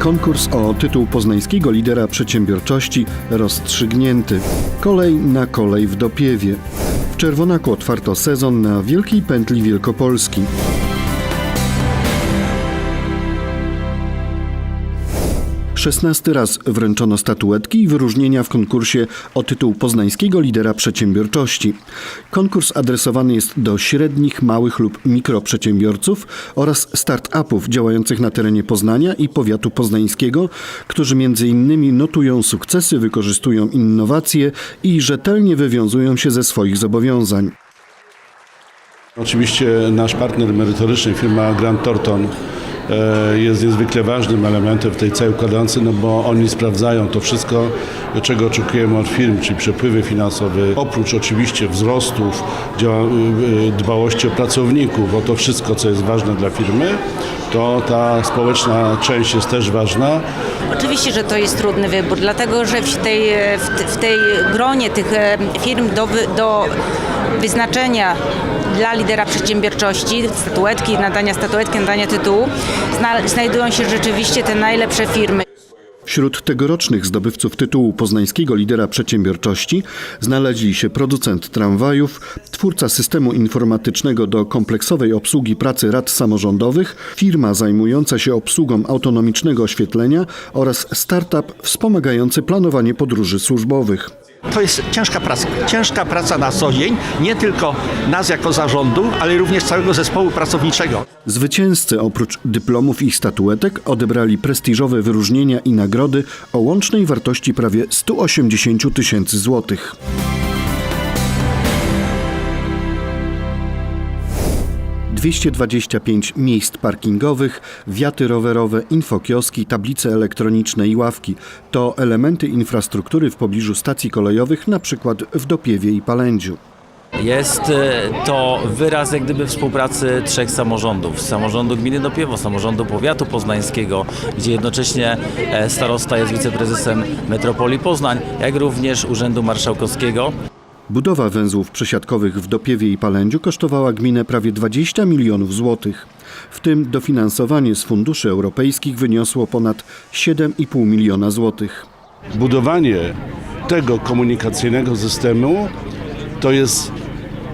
Konkurs o tytuł poznańskiego lidera przedsiębiorczości rozstrzygnięty. Kolej na kolej w Dopiewie. W Czerwonaku otwarto sezon na Wielkiej Pętli Wielkopolski. Szesnasty raz wręczono statuetki i wyróżnienia w konkursie o tytuł poznańskiego lidera przedsiębiorczości. Konkurs adresowany jest do średnich, małych lub mikroprzedsiębiorców oraz start-upów działających na terenie Poznania i powiatu poznańskiego, którzy innymi notują sukcesy, wykorzystują innowacje i rzetelnie wywiązują się ze swoich zobowiązań. Oczywiście nasz partner merytoryczny, firma Grant Thornton, jest niezwykle ważnym elementem w tej całej układance, no bo oni sprawdzają to wszystko, czego oczekujemy od firm, czyli przepływy finansowe, oprócz oczywiście wzrostów, działa- y, dbałości o pracowników, o to wszystko, co jest ważne dla firmy, to ta społeczna część jest też ważna. Oczywiście, że to jest trudny wybór, dlatego że w tej, te- w tej gronie tych e, firm do, do wyznaczenia dla lidera przedsiębiorczości, statuetki, nadania statuetki, nadania tytułu, zna, znajdują się rzeczywiście te najlepsze firmy. Wśród tegorocznych zdobywców tytułu poznańskiego lidera przedsiębiorczości znaleźli się producent tramwajów, twórca systemu informatycznego do kompleksowej obsługi pracy rad samorządowych, firma zajmująca się obsługą autonomicznego oświetlenia oraz startup wspomagający planowanie podróży służbowych. To jest ciężka praca. Ciężka praca na co dzień, nie tylko nas jako zarządu, ale również całego zespołu pracowniczego. Zwycięzcy oprócz dyplomów i statuetek odebrali prestiżowe wyróżnienia i nagrody o łącznej wartości prawie 180 000 tysięcy złotych. Dwieście dwadzieścia pięć miejsc parkingowych, wiaty rowerowe, infokioski, tablice elektroniczne i ławki to elementy infrastruktury w pobliżu stacji kolejowych, na przykład w Dopiewie i Palędziu. Jest e, to wyraz jak gdyby współpracy trzech samorządów. Samorządu gminy Dopiewo, samorządu powiatu poznańskiego, gdzie jednocześnie e, starosta jest wiceprezesem metropolii Poznań, jak również Urzędu Marszałkowskiego. Budowa węzłów przesiadkowych w Dopiewie i Palędziu kosztowała gminę prawie 20 milionów złotych. W tym dofinansowanie z funduszy europejskich wyniosło ponad 7,5 miliona złotych. Budowanie tego komunikacyjnego systemu to jest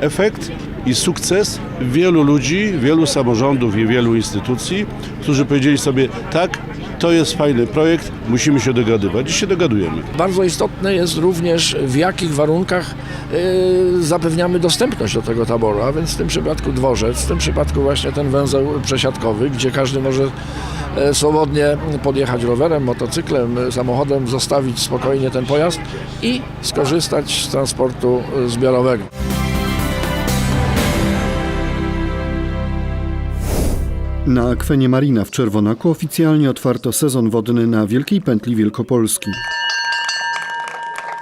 efekt i sukces wielu ludzi, wielu samorządów i wielu instytucji, którzy powiedzieli sobie tak, to jest fajny projekt, musimy się dogadywać i się dogadujemy. Bardzo istotne jest również w jakich warunkach y, zapewniamy dostępność do tego taboru, a więc w tym przypadku dworzec, w tym przypadku właśnie ten węzeł przesiadkowy, gdzie każdy może e, swobodnie podjechać rowerem, motocyklem, e, samochodem, zostawić spokojnie ten pojazd i skorzystać z transportu e, zbiorowego. Na akwenie Marina w Czerwonaku oficjalnie otwarto sezon wodny na Wielkiej Pętli Wielkopolski.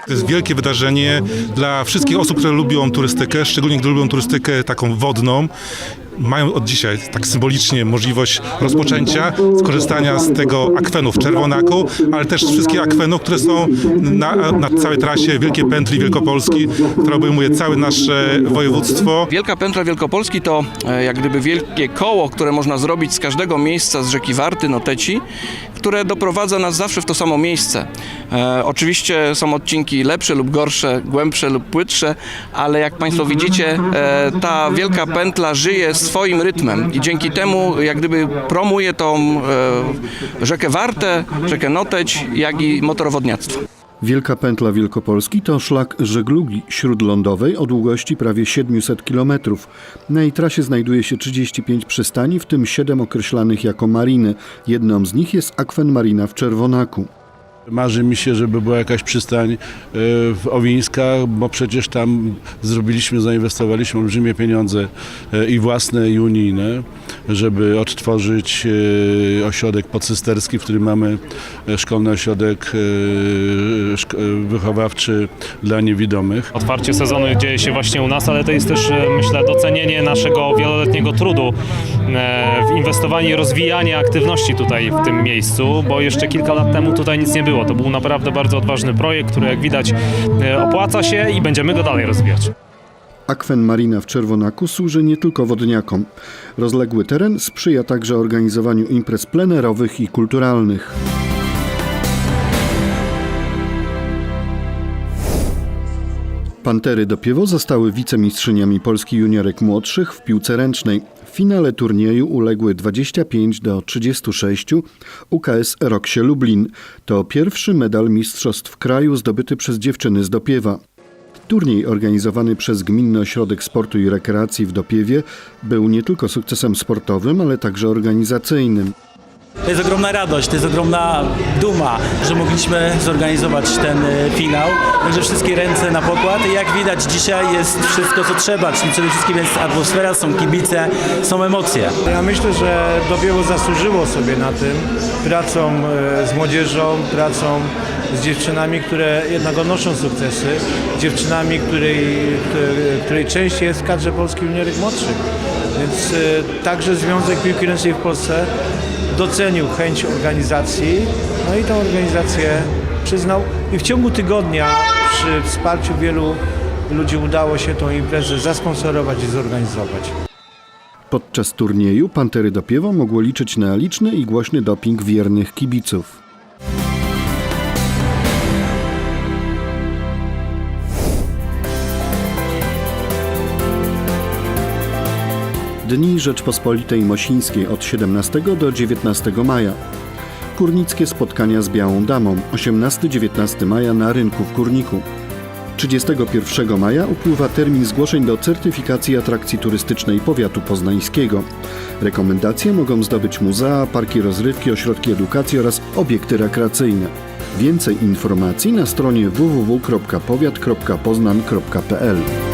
To jest wielkie wydarzenie dla wszystkich osób, które lubią turystykę, szczególnie które lubią turystykę taką wodną. Mają od dzisiaj tak symbolicznie możliwość rozpoczęcia, skorzystania z tego akwenu w Czerwonaku, ale też z wszystkich akwenów, które są na, na całej trasie Wielkiej Pętli Wielkopolski, która obejmuje całe nasze województwo. Wielka Pętla Wielkopolski to e, jak gdyby wielkie koło, które można zrobić z każdego miejsca z rzeki Warty, Noteci, które doprowadza nas zawsze w to samo miejsce. E, oczywiście są odcinki lepsze lub gorsze, głębsze lub płytsze, ale jak Państwo widzicie, e, ta Wielka Pętla żyje swoim rytmem i dzięki temu jak gdyby promuje tą e, rzekę Wartę, rzekę Noteć, jak i motorowodniactwo. Wielka Pętla Wielkopolski to szlak żeglugi śródlądowej o długości prawie 700 km. Na jej trasie znajduje się 35 przystani, w tym 7 określanych jako mariny. Jedną z nich jest akwen marina w Czerwonaku. Marzy mi się, żeby była jakaś przystań e, w Owińskach, bo przecież tam zrobiliśmy, zainwestowaliśmy olbrzymie pieniądze e, i własne, i unijne, żeby odtworzyć e, ośrodek podsysterski, w którym mamy szkolny ośrodek wychowawczy dla niewidomych. Otwarcie sezonu dzieje się właśnie u nas, ale to jest też, myślę, docenienie naszego wieloletniego trudu w inwestowanie i rozwijanie aktywności tutaj w tym miejscu, bo jeszcze kilka lat temu tutaj nic nie było było. To był naprawdę bardzo odważny projekt, który jak widać e, opłaca się i będziemy go dalej rozwijać. Akwen Marina w Czerwonaku służy nie tylko wodniakom. Rozległy teren sprzyja także organizowaniu imprez plenerowych i kulturalnych. Pantery do Piewo zostały wicemistrzyniami Polski juniorek młodszych w piłce ręcznej. W finale turnieju uległy 25 do 36 UKS Roksie Lublin. To pierwszy medal mistrzostw kraju zdobyty przez dziewczyny z Dopiewa. Turniej organizowany przez Gminny Ośrodek Sportu i Rekreacji w Dopiewie był nie tylko sukcesem sportowym, ale także organizacyjnym. To jest ogromna radość, to jest ogromna duma, że mogliśmy zorganizować ten e, finał. Także wszystkie ręce na pokład. I jak widać dzisiaj jest wszystko co trzeba, czyli przede wszystkim jest atmosfera, są kibice, są emocje. Ja myślę, że Dopiewo zasłużyło sobie na tym pracą e, z młodzieżą, pracą z dziewczynami, które jednak odnoszą sukcesy, dziewczynami, której, której, której część jest w kadrze Polski Juniorek Młodszych. Więc e, także Związek Piłki Ręcznej w Polsce docenił chęć organizacji, no i tę organizację przyznał i w ciągu tygodnia przy wsparciu wielu ludzi udało się tą imprezę zasponsorować i zorganizować. Podczas turnieju Pantery Dopiewo mogło liczyć na liczny i głośny doping wiernych kibiców. Dni Rzeczpospolitej Mosińskiej od 17 do 19 maja. Kurnickie spotkania z Białą Damą 18-19 maja na rynku w Kurniku. 31 maja upływa termin zgłoszeń do certyfikacji atrakcji turystycznej powiatu poznańskiego. Rekomendacje mogą zdobyć muzea, parki rozrywki, ośrodki edukacji oraz obiekty rekreacyjne. Więcej informacji na stronie www.powiat.poznan.pl